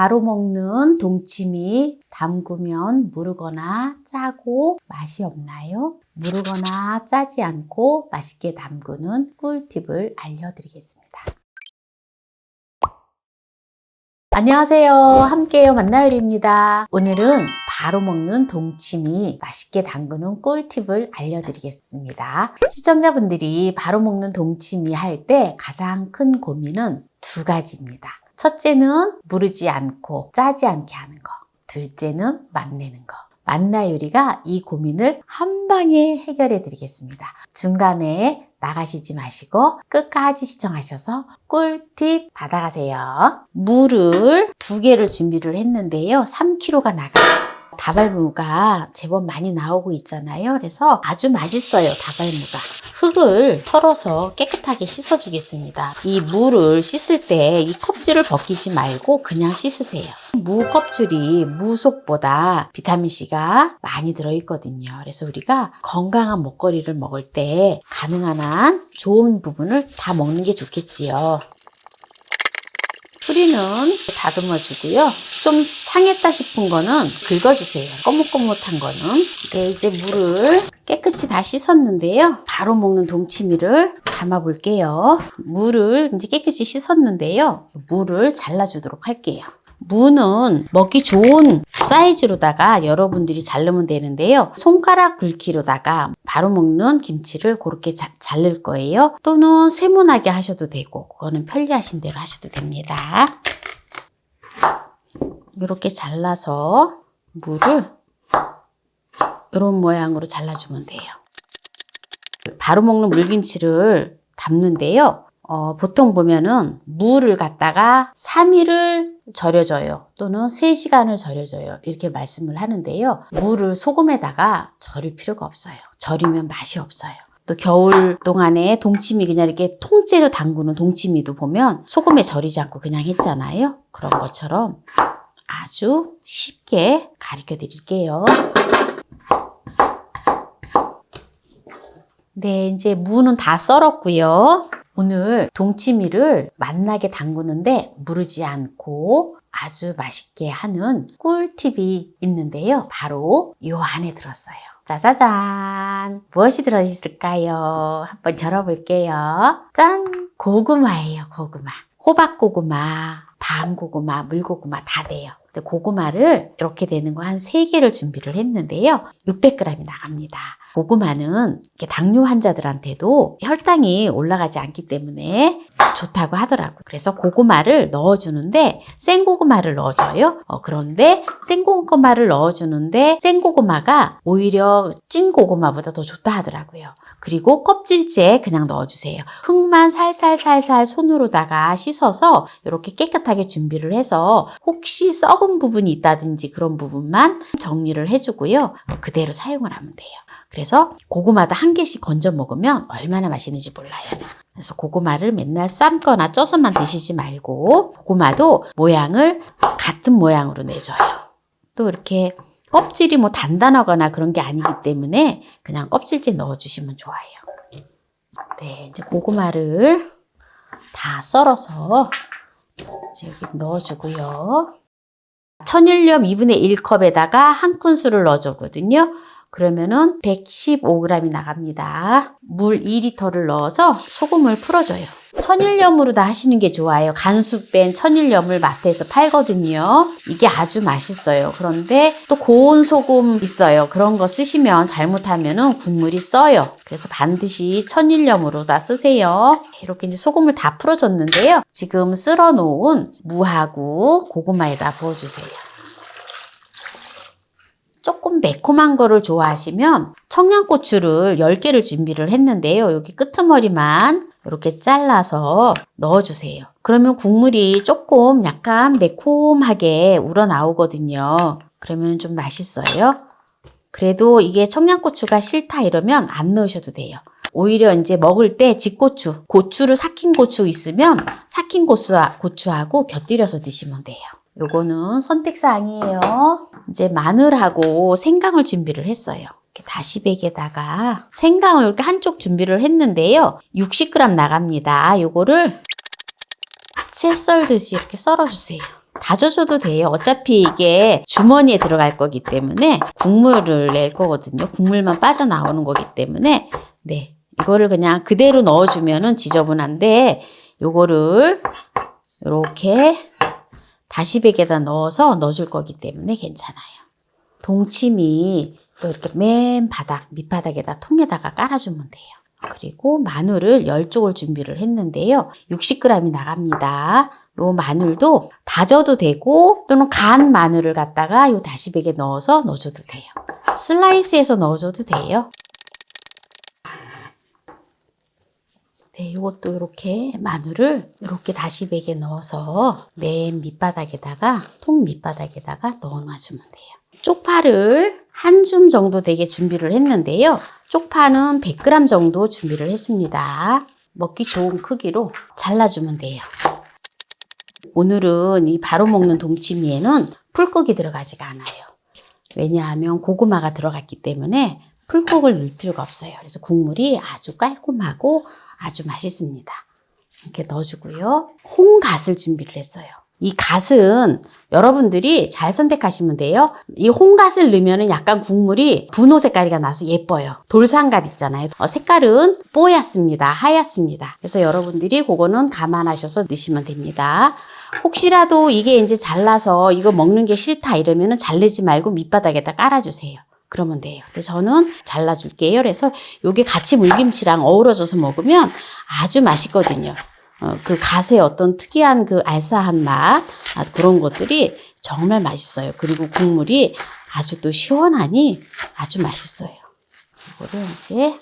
바로 먹는 동치미 담그면 무르거나 짜고 맛이 없나요? 무르거나 짜지 않고 맛있게 담그는 꿀팁을 알려드리겠습니다. 안녕하세요. 함께요 만나요리입니다. 오늘은 바로 먹는 동치미 맛있게 담그는 꿀팁을 알려드리겠습니다. 시청자분들이 바로 먹는 동치미 할 때 가장 큰 고민은 두 가지입니다. 첫째는 무르지 않고 짜지 않게 하는 거. 둘째는 맛내는 거. 만나 요리가 이 고민을 한 방에 해결해 드리겠습니다. 중간에 나가시지 마시고 끝까지 시청하셔서 꿀팁 받아가세요. 물을 두 개를 준비를 했는데요. 3kg가 나가요. 다발무가 제법 많이 나오고 있잖아요. 그래서 아주 맛있어요. 다발무가. 흙을 털어서 깨끗하게 씻어주겠습니다. 이 무를 씻을 때 이 껍질을 벗기지 말고 그냥 씻으세요. 무 껍질이 무 속보다 비타민C가 많이 들어있거든요. 그래서 우리가 건강한 먹거리를 먹을 때 가능한 한 좋은 부분을 다 먹는 게 좋겠지요. 뿌리는 다듬어 주고요. 좀 상했다 싶은 거는 긁어주세요. 꼬뭇꼬뭇한 거는. 네, 이제 물을 깨끗이 다 씻었는데요. 바로 먹는 동치미를 담아 볼게요. 물을 이제 깨끗이 씻었는데요. 물을 잘라주도록 할게요. 무는 먹기 좋은 사이즈로다가 여러분들이 자르면 되는데요. 손가락 굵기로다가 바로 먹는 김치를 그렇게 자, 자를 거예요. 또는 세모나게 하셔도 되고 그거는 편리하신 대로 하셔도 됩니다. 이렇게 잘라서 무를 이런 모양으로 잘라주면 돼요. 바로 먹는 물김치를 담는데요. 어, 보통 보면은 무를 갖다가 3일을 절여줘요. 또는 3시간을 절여줘요. 이렇게 말씀을 하는데요. 무를 소금에다가 절일 필요가 없어요. 절이면 맛이 없어요. 또 겨울 동안에 동치미 그냥 이렇게 통째로 담그는 동치미도 보면 소금에 절이지 않고 그냥 했잖아요. 그런 것처럼 아주 쉽게 가르쳐 드릴게요. 네, 이제 무는 다 썰었고요. 오늘 동치미를 맛나게 담그는데 무르지 않고 아주 맛있게 하는 꿀팁이 있는데요. 바로 요 안에 들었어요. 짜자잔! 무엇이 들어있을까요? 한번 열어볼게요. 짠! 고구마예요, 고구마. 호박고구마, 밤고구마, 물고구마 다 돼요. 고구마를 이렇게 되는 거 한 3개를 준비를 했는데요. 600g이 나갑니다. 고구마는 당뇨 환자들한테도 혈당이 올라가지 않기 때문에 좋다고 하더라고요. 그래서 고구마를 넣어주는데 생고구마를 넣어줘요. 어, 그런데 생고구마를 넣어주는데 생고구마가 오히려 찐 고구마보다 더 좋다 하더라고요. 그리고 껍질째 그냥 넣어주세요. 흙만 살살살살 손으로다가 씻어서 이렇게 깨끗하게 준비를 해서 혹시 썩은 부분이 있다든지 그런 부분만 정리를 해주고요. 그대로 사용을 하면 돼요. 그래서 고구마도 한 개씩 건져 먹으면 얼마나 맛있는지 몰라요. 그래서 고구마를 맨날 삶거나 쪄서만 드시지 말고 고구마도 모양을 같은 모양으로 내줘요. 또 이렇게 껍질이 뭐 단단하거나 그런 게 아니기 때문에 그냥 껍질째 넣어주시면 좋아요. 네, 이제 고구마를 다 썰어서 이제 여기 넣어주고요. 천일염 2분의 1컵에다가 한 큰술을 넣어주거든요. 그러면은 115g이 나갑니다. 물 2리터를 넣어서 소금을 풀어줘요. 천일염으로 다 하시는 게 좋아요. 간수 뺀 천일염을 마트에서 팔거든요. 이게 아주 맛있어요. 그런데 또 고운 소금 있어요. 그런 거 쓰시면 잘못하면은 국물이 써요. 그래서 반드시 천일염으로 다 쓰세요. 이렇게 이제 소금을 다 풀어줬는데요. 지금 쓸어 놓은 무하고 고구마에다 부어주세요. 조금 매콤한 거를 좋아하시면 청양고추를 10개를 준비를 했는데요. 여기 끄트머리만 이렇게 잘라서 넣어주세요. 그러면 국물이 조금 약간 매콤하게 우러나오거든요. 그러면 좀 맛있어요. 그래도 이게 청양고추가 싫다 이러면 안 넣으셔도 돼요. 오히려 이제 먹을 때 집고추, 고추를 삭힌 고추 있으면 삭힌 고추하고 곁들여서 드시면 돼요. 요거는 선택사항이에요. 이제 마늘하고 생강을 준비를 했어요. 다시백에다가 생강을 이렇게 한쪽 준비를 했는데요. 60g 나갑니다. 요거를 채 썰듯이 이렇게 썰어주세요. 다져줘도 돼요. 어차피 이게 주머니에 들어갈 거기 때문에 국물을 낼 거거든요. 국물만 빠져나오는 거기 때문에 네. 이거를 그냥 그대로 넣어주면은 지저분한데 요거를 이렇게 다시백에다 넣어서 넣어줄 거기 때문에 괜찮아요. 동치미 또 이렇게 맨 바닥, 밑바닥에다 통에다가 깔아주면 돼요. 그리고 마늘을 10쪽을 준비를 했는데요. 60g이 나갑니다. 요 마늘도 다져도 되고 또는 간 마늘을 갖다가 요 다시백에 넣어서 넣어줘도 돼요. 슬라이스해서 넣어줘도 돼요. 네, 이것도 이렇게 마늘을 이렇게 다시백에 넣어서 맨 밑바닥에다가 통 밑바닥에다가 넣어놔주면 돼요. 쪽파를 한 줌 정도 되게 준비를 했는데요. 쪽파는 100g 정도 준비를 했습니다. 먹기 좋은 크기로 잘라주면 돼요. 오늘은 이 바로 먹는 동치미에는 풀국이 들어가지가 않아요. 왜냐하면 고구마가 들어갔기 때문에 풀국을 넣을 필요가 없어요. 그래서 국물이 아주 깔끔하고 아주 맛있습니다. 이렇게 넣어주고요. 홍갓을 준비를 했어요. 이 갓은 여러분들이 잘 선택하시면 돼요. 이 홍갓을 넣으면 약간 국물이 분홍 색깔이 나서 예뻐요. 돌산갓 있잖아요. 어, 색깔은 뽀얗습니다. 하얗습니다. 그래서 여러분들이 그거는 감안하셔서 넣으시면 됩니다. 혹시라도 이게 이제 잘라서 이거 먹는 게 싫다 이러면 잘르지 말고 밑바닥에다 깔아주세요. 그러면 돼요. 근데 저는 잘라줄게요. 그래서 요게 같이 물김치랑 어우러져서 먹으면 아주 맛있거든요. 어, 그 갓의 어떤 특이한 그 알싸한 맛, 아, 그런 것들이 정말 맛있어요. 그리고 국물이 아주 또 시원하니 아주 맛있어요. 이거를 이제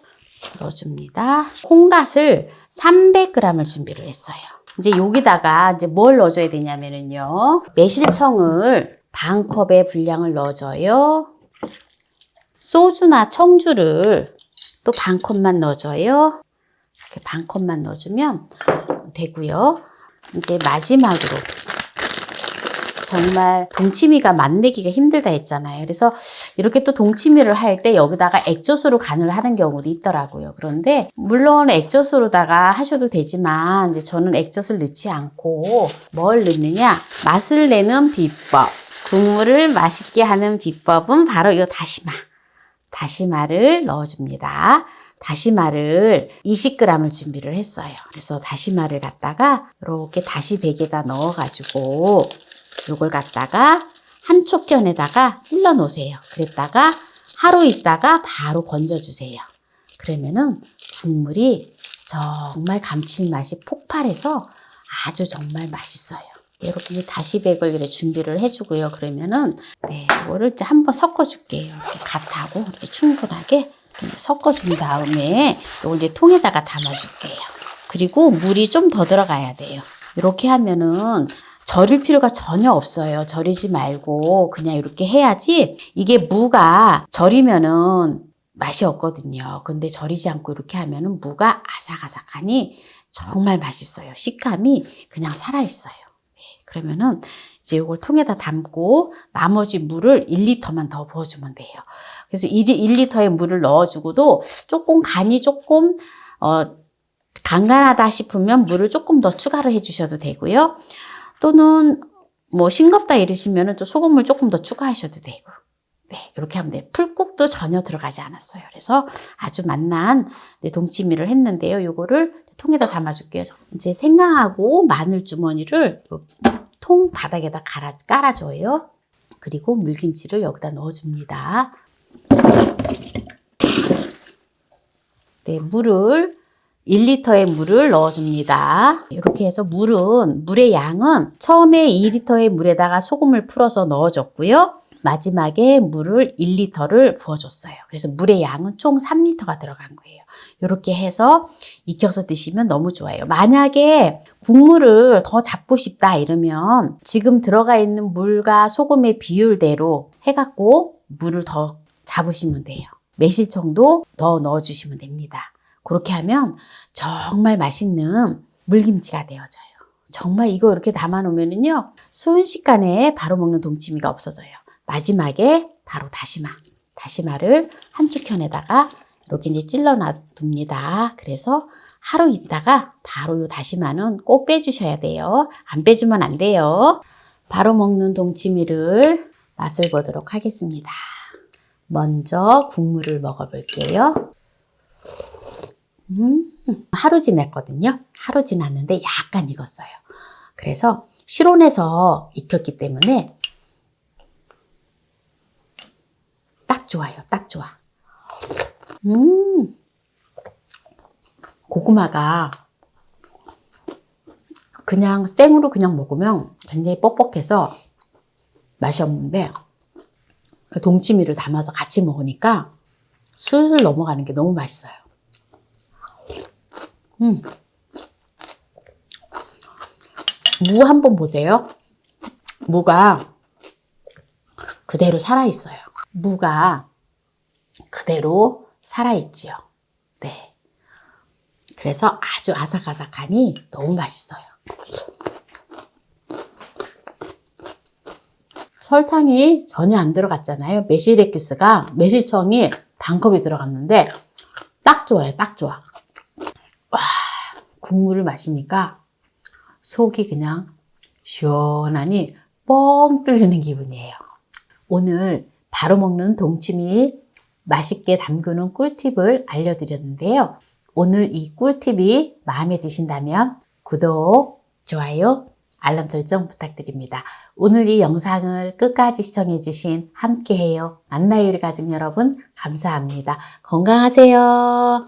넣어줍니다. 홍갓을 300g을 준비를 했어요. 이제 여기다가 이제 뭘 넣어줘야 되냐면은요. 매실청을 반 컵의 분량을 넣어줘요. 소주나 청주를 또 반 컵만 넣어줘요. 이렇게 반 컵만 넣어주면 되고요. 이제 마지막으로 정말 동치미가 맛내기가 힘들다 했잖아요. 그래서 이렇게 또 동치미를 할 때 여기다가 액젓으로 간을 하는 경우도 있더라고요. 그런데 물론 액젓으로다가 하셔도 되지만 이제 저는 액젓을 넣지 않고 뭘 넣느냐 맛을 내는 비법 국물을 맛있게 하는 비법은 바로 이 다시마 다시마를 넣어줍니다. 다시마를 20g을 준비를 했어요. 그래서 다시마를 갖다가 이렇게 다시 백에다 넣어가지고 요걸 갖다가 한 촉견에다가 찔러 놓으세요. 그랬다가 하루 있다가 바로 건져주세요. 그러면은 국물이 정말 감칠맛이 폭발해서 아주 정말 맛있어요. 이렇게 다시백을 이렇게 준비를 해주고요. 그러면은 네, 이거를 이제 한번 섞어줄게요. 이렇게 갓하고 이렇게 충분하게 섞어준 다음에 이걸 이제 통에다가 담아줄게요. 그리고 물이 좀 더 들어가야 돼요. 이렇게 하면은 절일 필요가 전혀 없어요. 절이지 말고 그냥 이렇게 해야지 이게 무가 절이면은 맛이 없거든요. 근데 절이지 않고 이렇게 하면은 무가 아삭아삭하니 정말 맛있어요. 식감이 그냥 살아있어요. 네, 그러면은 이제 이걸 통에다 담고 나머지 물을 1리터만 더 부어주면 돼요. 그래서 1리터의 물을 넣어주고도 조금 간이 조금 어, 간간하다 싶으면 물을 조금 더 추가를 해주셔도 되고요. 또는 뭐 싱겁다 이러시면 또 소금을 조금 더 추가하셔도 되고. 네, 이렇게 하면 돼요. 풀국도 전혀 들어가지 않았어요. 그래서 아주 맛난 네, 동치미를 했는데요. 요거를 통에다 담아줄게요. 이제 생강하고 마늘 주머니를 통 바닥에다 갈아, 깔아줘요. 그리고 물김치를 여기다 넣어줍니다. 네, 물을 1리터의 물을 넣어줍니다. 이렇게 해서 물은, 물의 양은 처음에 2리터의 물에다가 소금을 풀어서 넣어줬고요. 마지막에 물을 1리터를 부어줬어요. 그래서 물의 양은 총 3리터가 들어간 거예요. 이렇게 해서 익혀서 드시면 너무 좋아요. 만약에 국물을 더 잡고 싶다 이러면 지금 들어가 있는 물과 소금의 비율대로 해갖고 물을 더 잡으시면 돼요. 매실청도 더 넣어주시면 됩니다. 그렇게 하면 정말 맛있는 물김치가 되어져요. 정말 이거 이렇게 담아 놓으면은요, 순식간에 바로 먹는 동치미가 없어져요. 마지막에 바로 다시마. 다시마를 한쪽 편에다가 이렇게 이제 찔러 놔둡니다. 그래서 하루 있다가 바로 이 다시마는 꼭 빼주셔야 돼요. 안 빼주면 안 돼요. 바로 먹는 동치미를 맛을 보도록 하겠습니다. 먼저 국물을 먹어볼게요. 음, 하루 지냈거든요. 하루 지났는데 약간 익었어요. 그래서 실온에서 익혔기 때문에 딱 좋아요. 딱 좋아. 음, 고구마가 그냥 생으로 그냥 먹으면 굉장히 뻑뻑해서 맛이 없는데 동치미를 담아서 같이 먹으니까 슬슬 넘어가는 게 너무 맛있어요. 음. 무 한번 보세요. 무가 그대로 살아있어요. 무가 그대로 살아있지요. 네. 그래서 아주 아삭아삭하니 너무 맛있어요. 설탕이 전혀 안 들어갔잖아요. 매실액기스가 매실청이 반컵이 들어갔는데 딱 좋아요. 딱 좋아. 와, 국물을 마시니까 속이 그냥 시원하니 뻥 뚫리는 기분이에요. 오늘 바로 먹는 동치미 맛있게 담그는 꿀팁을 알려드렸는데요. 오늘 이 꿀팁이 마음에 드신다면 구독, 좋아요, 알람 설정 부탁드립니다. 오늘 이 영상을 끝까지 시청해주신 함께해요. 만나요 우리 가족 여러분 감사합니다. 건강하세요.